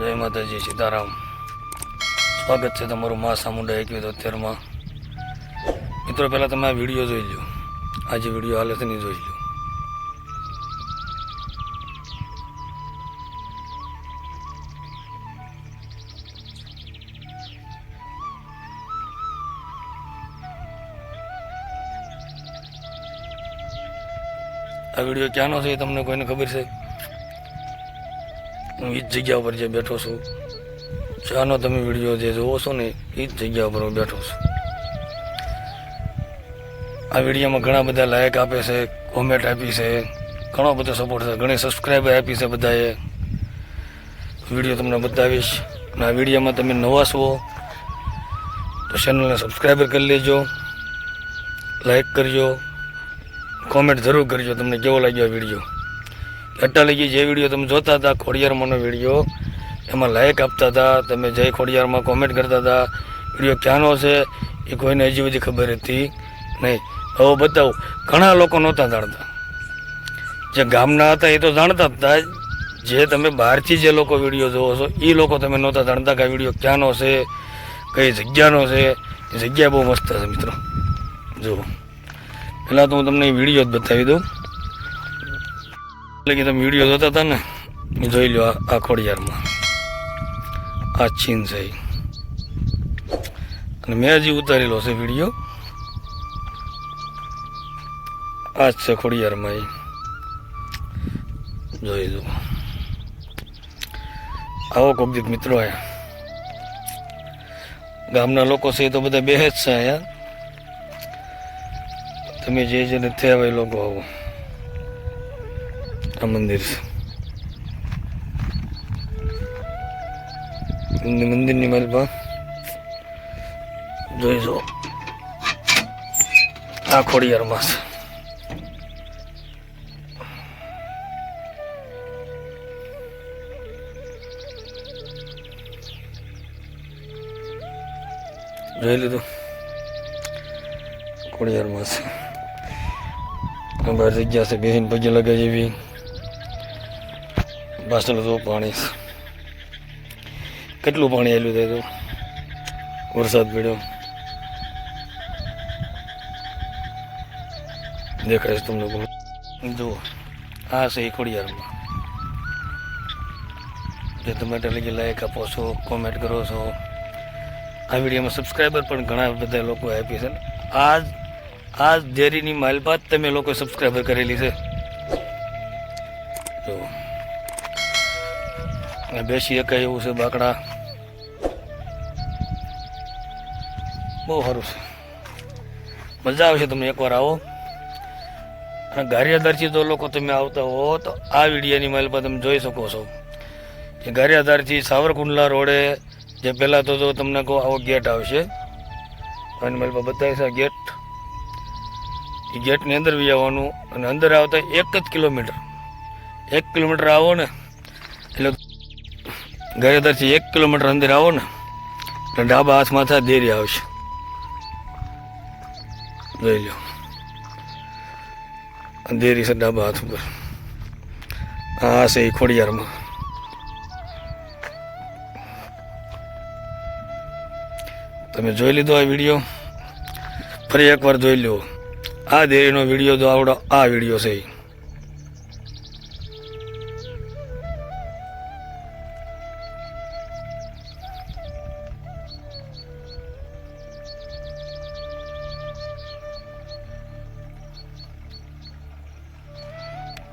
જય માતાજી, સીતારામ. સ્વાગત છે તમારું મા સામુંડા એકવીસ અત્યારમાં. મિત્રો, પહેલાં તમે આ વીડિયો જોઈ લો આજે વીડિયો હાલે છે ને જોઈ લો આ વીડિયો ક્યાંનો છે એ તમને કોઈને ખબર છે? હું એ જ જગ્યા ઉપર જે બેઠો છું ચાનો તમે વીડિયો જે જોવો છો ને એ જ જગ્યા ઉપર હું બેઠો છું. આ વિડીયોમાં ઘણા બધા લાયક આપે છે કોમેન્ટ આપી છે, ઘણો બધો સપોર્ટ છે, ઘણી સબસ્ક્રાઈબર આપી છે બધાએ. વીડિયો તમને બતાવીશ. અને આ વિડીયોમાં તમે નવા છો, તો ચેનલને સબસ્ક્રાઈબર કરી લેજો લાઈક કરજો કોમેન્ટ જરૂર કરજો, તમને કેવો લાગ્યો આ વીડિયો? અત્યાર જે વીડિયો તમે જોતા હતા, ખોડિયારમાંનો વીડિયો, એમાં લાઇક આપતા હતા, તમે જય ખોડિયારમાં કોમેન્ટ કરતા હતા, વીડિયો ક્યાંનો છે, એ કોઈને હજી બધી ખબર હતી નહીં. હવે બતાવું, ઘણા લોકો નહોતા જાણતા. જે ગામના હતા એ તો જાણતા હતા. જે તમે બહારથી જે લોકો વીડિયો જોવો છો એ લોકો તમે નહોતા જાણતા કે વીડિયો ક્યાંનો છે, કઈ જગ્યાનો છે. એ જગ્યા બહુ મસ્ત છે મિત્રો. જુઓ. પહેલાં તો હું તમને વીડિયો જ બતાવી દઉં. એટલે કે તમે વીડિયો જોતા હતા ને, એ જોઈ લો આ- ખોડિયારમાં. આ છીન છે અને મેં હજી ઉતારેલો છે વીડિયો. આ જ છે ખોડિયારમાં એ જોઈ દો આવો કોકદીપ મિત્રો આયા. ગામના લોકો છે એ તો બધા બે જ છે અહીંયા તમે જે જેને થયા હોય લોકો આવો. આ મંદિર છે મંદિર- મંદિરની માલપા જોઈ જો આ ખોડિયારમાં છે જોઈ લીધું ખોડિયારમાં છે બહાર જગ્યા છે બેસીને પગે લગાવી એવી પાછળ તો પાણી. કેટલું પાણી આવેલું થાય તો? વરસાદ પડ્યો. દેખાય છે તમને બધું. જુઓ, આ છે એ જે તમે એટલે લગી લાઈક આપો છો કોમેન્ટ કરો છો. આ વિડીયોમાં સબસ્ક્રાઈબર પણ ઘણા બધા લોકો આપી છે. આ જ- આ જ ડેરીની માલપાત તમે લોકો સબસ્ક્રાઈબર કરેલી છે. જો બેસી શકાય એવું છે બાકડા. બહુ સારું છે. મજા આવશે તમે એકવાર આવો. અને ગારિયાદારથી તો લોકો તમે આવતા હો તો આ વિડીયાની માઇલ પર તમે જોઈ શકો છો. કે ગારિયાદારથી સાવરકુંડલા રોડે જે પહેલાં તો જો તમને કહો આવો ગેટ આવશે. અને માલપા બતાવે છે આ ગેટ. એ ગેટની અંદર બી આવવાનું અને અંદર આવતા એક જ કિલોમીટર. એક કિલોમીટર આવો ને ગારિયાદારથી એક કિલોમીટર અંદર આવો ને, એટલે ડાબા હાથ માથા દેરી આવશે. જોઈ લો દેરી છે ડાબા હાથ ઉપર. આ છે એ ખોડિયારમાં. તમે જોઈ લીધો આ વીડિયો? ફરી એકવાર જોઈ લો આ દેરીનો વીડિયો તો આવડો, આ વીડિયો છે ઈ.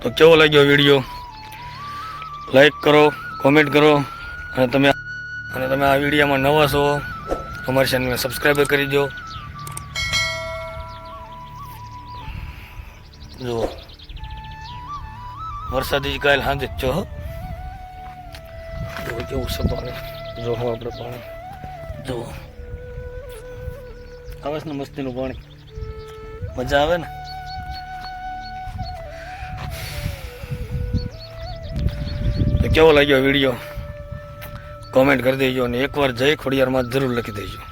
તો કેવો લાગ્યો વીડિયો લાઈક કરો કોમેન્ટ કરો, અને તમે અને તમે આ વિડીયોમાં નવા છો, અમારી ચેનલને સબસ્ક્રાઈબ કરી દો. જુઓ. વરસાદી કાલ સાંજે જ છો જુઓ કેવું છે પાણી. જો હો આપણે પાણી. જુઓ. આવે છે ને મસ્તીનું પાણી. મજા આવે ને? કેવો લાગ્યો વીડિયો? કોમેન્ટ કરી દેજો અને એકવાર જય ખોડિયારમાં જરૂર લખી દેજો.